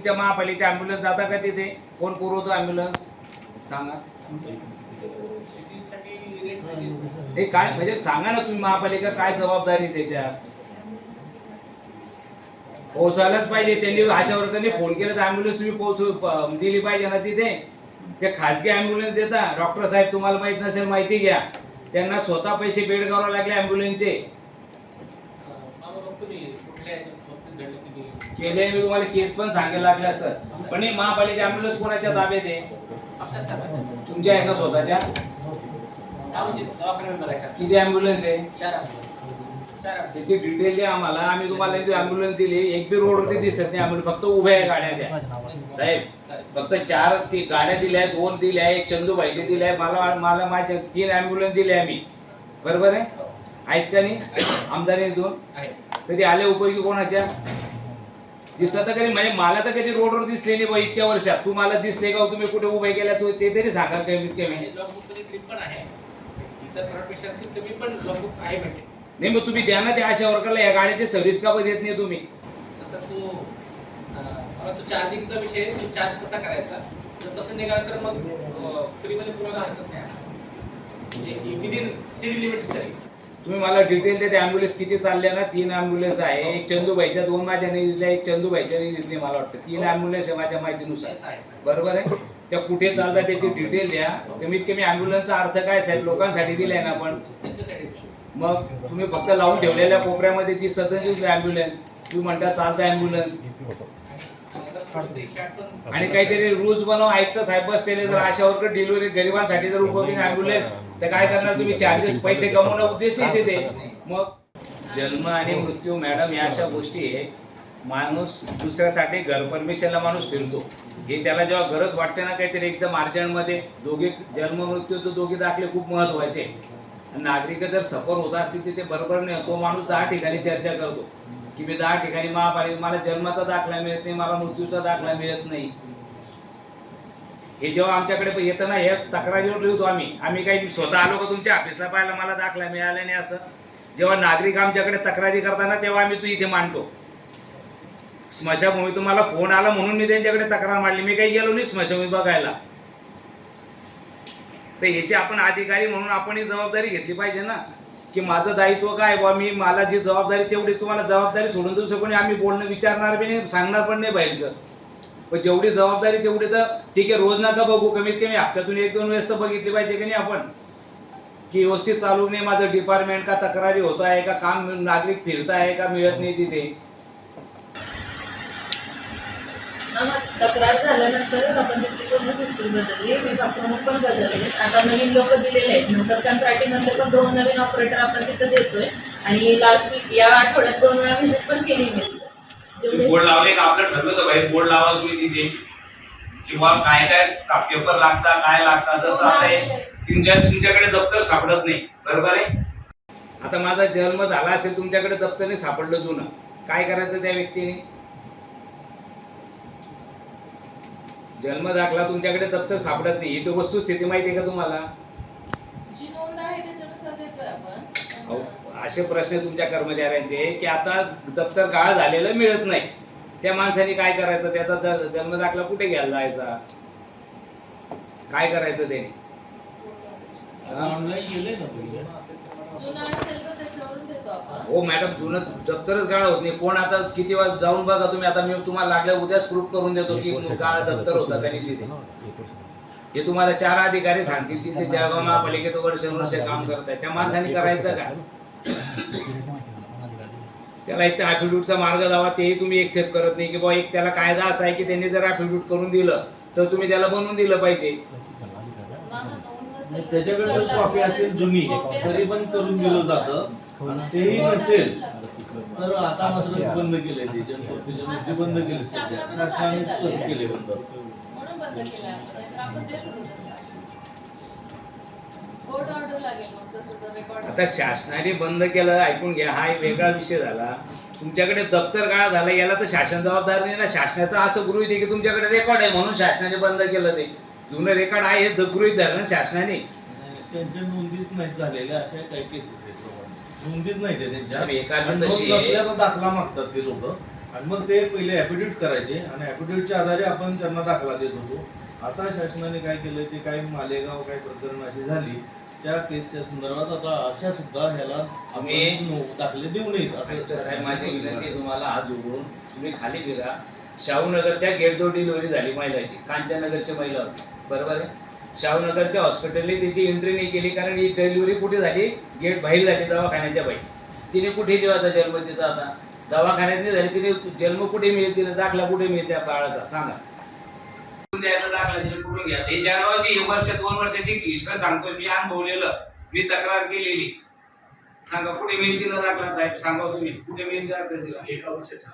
तुमच्या महापालिकेच्या ॲम्ब्युलन्स जाता का तिथे? कोण पुरवतो ॲम्ब्युलन्स सांगा. हे काय? म्हणजे सांगा ना तुम्ही महापालिका काय जबाबदारी त्याच्यात? पोहोचायलाच पाहिजे. त्यांनी आशा वर्करने फोन केला तर ॲम्ब्युलन्स तुम्ही पोहोचू दिली पाहिजे ना तिथे? ते खाजगी ॲम्ब्युलन्स देता. डॉक्टर साहेब तुम्हाला माहीत नसेल माहिती घ्या. त्यांना स्वतः पैसे पेड करावे लागले ॲम्ब्युलन्सचे केले मी तुम्हाला केस पण सांगायला लागल्या सर पण हे महापालिका ॲम्ब्युलन्स कोणाच्या ताब्यात आहे? तुमच्या आहे का स्वतःच्या? किती ॲम्ब्युलन्स आहे? त्याची डिटेल द्या आम्हाला. आम्ही तुम्हाला इथे ॲम्ब्युलन्स दिली. एक बी रोडवरती दिसत नाही ॲम्ब्युलन्स फक्त उभ्या आहे गाड्या द्या. साहेब फक्त चार ती गाड्या दिल्या दोन दिल्या एक चंदूबाईचे दिल्या मला मला आहे, तीन ॲम्ब्युलन्स दिले आम्ही. बरोबर आहे? आहेत का नाही? आमदारी दोन. कधी आले उपयोगी कोणाच्या? दिसलं तर कधी म्हणजे मला तर कधी रोडवर दिसले नाही बा इतक्या वर्षात. तुम्हाला दिसले का हो, तुम्ही कुठे उभे केल्या? तू ते तरी सांगा कमीत कमी नाही मग तुम्ही द्या ना त्या अशा वर्करला या गाडीची सर्व्हिस का देत नाही तुम्ही? चार्जिंगचा विषय तो चार्ज कसा करायचा? जर तसं निघालं तर मग फ्रीमध्ये पुरवला हरकत नाही. विदिन सिटी लिमिट्स तरी. तुम्ही मला डिटेल देते ॲम्ब्युलन्स किती चालल्या ना तीन ॲम्ब्युलन्स आहे. एक चंदूबाईच्या दोन माझ्याने दिल्या एक चंदूबाईच्या दिली मला वाटतं. तीन ॲम्ब्युलन्स आहे माझ्या माहितीनुसार. आहे बरोबर आहे? त्या कुठे चालतात त्याची डिटेल द्या. कमीत कमी ॲम्ब्युलन्सचा अर्थ काय साहेब? लोकांसाठी दिलाय ना आपण. मग तुम्ही फक्त लावून ठेवलेल्या कोपऱ्यामध्ये ती सतत ॲम्ब्युलन्स तुम्ही म्हणता चालतं ॲम्ब्युलन्स आणि काहीतरी रूल्स बनव. ऐकतं साहेब बसलेले जर अशा डिलिव्हरी गरिबांसाठी जर उपयोगी ॲम्ब्युलन्स तर काय करणार तुम्ही? चार्जेस पैसे कमवणं उद्देश नाही तिथे मग? जन्म आणि मृत्यू मॅडम या अशा गोष्टी आहे. माणूस दुसऱ्यासाठी घर परमिशनला माणूस फिरतो. हे त्याला जेव्हा गरज वाटते ना काहीतरी एकदम अर्जंटमध्ये दोघे जन्म मृत्यू तर दोघे दाखले खूप महत्त्वाचे. आणि नागरिक जर सफर होत असतील तिथे बरोबर नाही. तो माणूस दहा ठिकाणी चर्चा करतो. की मी दहा ठिकाणी महापालिका मला जन्माचा दाखला मिळत नाही मला मृत्यूचा दाखला मिळत नाही. हे जेव्हा आमच्याकडे येतं ना हे तक्रारीवर लिहितो आम्ही. आम्ही काही स्वतः आलो का तुमच्या ऑफिसला पाहायला मला दाखला मिळाला नाही असं. जेव्हा नागरिक आमच्याकडे तक्रारी करताना तेव्हा आम्ही तू इथे मांडतो. स्मशाभूमी तुम्हाला फोन आला म्हणून मी त्यांच्याकडे तक्रार मांडली. मी काही गेलो नाही स्मशाभूमी बघायला. तर याची आपण अधिकारी म्हणून आपण ही जबाबदारी घेतली पाहिजे ना की माझं दायित्व काय बुवा? मी मला जी जबाबदारी तेवढी तुम्हाला जबाबदारी सोडून देऊ शकून आम्ही बोलणं विचारणार बी नाही सांगणार पण नाही बाहेरचं. पण जेवढी जबाबदारी तेवढी तर ठीक आहे रोज नका बघू कमीत कमी हप्त्यातून एक दोन वेळेस तर बघितली पाहिजे की नाही आपण. की व्यवस्थित चालू नाही माझं डिपार्टमेंट का तक्रारी होत आहे का काम नागरिक फिरत आहे का मिळत नाही तिथे. तक्रार झाल्यानंतरच आपण तिथली पूर्ण सिस्टीम बदलली विभाग प्रमुख पण बदलले. आता नवीन लोक दिलेले आहेत. नंतर कंत्राटी नंतर पण दोन नवीन ऑपरेटर आपण तिथं देतोय. आणि लास्ट वीक या आठवड्यात दोन वेळा व्हिजिट पण केली मी. बोर्ड लावले का? आपलं ठरलं तर भाई बोर्ड लावा तुम्ही तिथे. किंवा काय काय पेपर लागता काय लागता जसं आता तुमच्या तुमच्याकडे दप्तर सापडत नाही. बरोबर आहे? आता माझा जन्म झाला असेल तुमच्याकडे दप्तर नाही सापडलं जुनं काय करायचं त्या व्यक्तीने? जन्म दाखला तुमच्याकडे दप्तर सापडत नाही. ही तर वस्तुस्थिती माहिती आहे का तुम्हाला? असे प्रश्न तुमच्या कर्मचाऱ्यांचे की आता दप्तर गाळ झालेलं मिळत नाही. त्या माणसाने काय करायचं? त्याचा जन्म दाखला कुठे घ्यायला जायचा? काय करायचं त्याने? हो मॅडम जुनं दप्तरच गाळ होत नाही. कोण आता किती वेळा जाऊन बघा तुम्ही. आता मी तुम्हाला लागल्या उद्याच प्रूफ करून देतो की गाळ दप्तर होता का नाही तिथे. हे तुम्हाला चार अधिकारी सांगतील तिथे जळगाव महापालिकेत वर्ष वर्ष काम करत आहे त्या माणसाने करायचं काय त्याला एक ॲफिड्यूटचा मार्ग जावा तेही तुम्ही एक्सेप्ट करत नाही की बाबा एक त्याला कायदा असा आहे की त्यांनी जर ॲफिड्यूट करून दिलं तर तुम्ही त्याला बनवून दिलं पाहिजे. तर त्याच्याकडे जर कॉपी असेल जुनी तरी पण तर करून. दिलं जातं. आणि तेही नसेल तर आता मात्र बंद केलंय त्याच्यात त्याच्यामध्ये बंद केले सध्या. शासनानेच तसं केले बंद. म्हणून बंद केलं आपण नाहीतर आपण देत होतो तसं. कोर्ट ऑर्डर लागेल. आता शासनाने बंद केलं ऐकून घ्या हा एक वेगळा विषय झाला. तुमच्याकडे दप्तर काय झालं याला तर शासन जबाबदार नाही ना. शासनाचं असं गृहित आहे की तुमच्याकडे रेकॉर्ड आहे म्हणून शासनाने बंद केलं ते. जुनं रेकॉर्ड आहे हे गृहित धरलं शासनाने. त्यांच्या नोंदीच नाही झालेल्या अशा काही केसेस आहेत. नोंदीच नाही ते त्यांच्या. दाखला मागतात ते लोक. आणि मग ते पहिले ॲफिडेविट करायचे. आणि ॲफिडेविटच्या आधारे आपण त्यांना दाखला देत होतो. आता शासनाने काय केलं की काही मालेगाव काही प्रकरण अशी झाली. त्या केसच्या संदर्भात आता अशा सुद्धा ह्याला आम्ही- दाखले देऊ नयेत आयुक्त साहेब माझी विनंती आहे तुम्हाला. हात जोडून तुम्ही खाली फिरा. शाहूनगरच्या गेटजवळ डिलिव्हरी झाली महिलाची कांचनगरची महिला होती. बरोबर आहे? शाहूनगरच्या हॉस्पिटलने त्याची एंट्री नाही केली कारण ही डिलिव्हरी कुठे झाली? गेट बाहेर झाली दवाखान्याच्या बाहेर. तिने कुठे ठेवायचा जन्म तिचा आता दवाखान्यात नाही झाली तिने जन्म कुठे मिळेल तिला दाखला कुठे मिळेल त्या बाळाचा? सांगा. द्यायचा दाखला तिने कुठून घ्या? हे जळगावची हे वर्ष दोन वर्षाची हिस्ट्री सांगतोय मी अनुभवलेलं मी तक्रार केलेली. सांगा कुठे मिळतील दाखला साहेब? सांगा तुम्ही. कुठे मिळतील दाखला दिला एका वर्षाच्या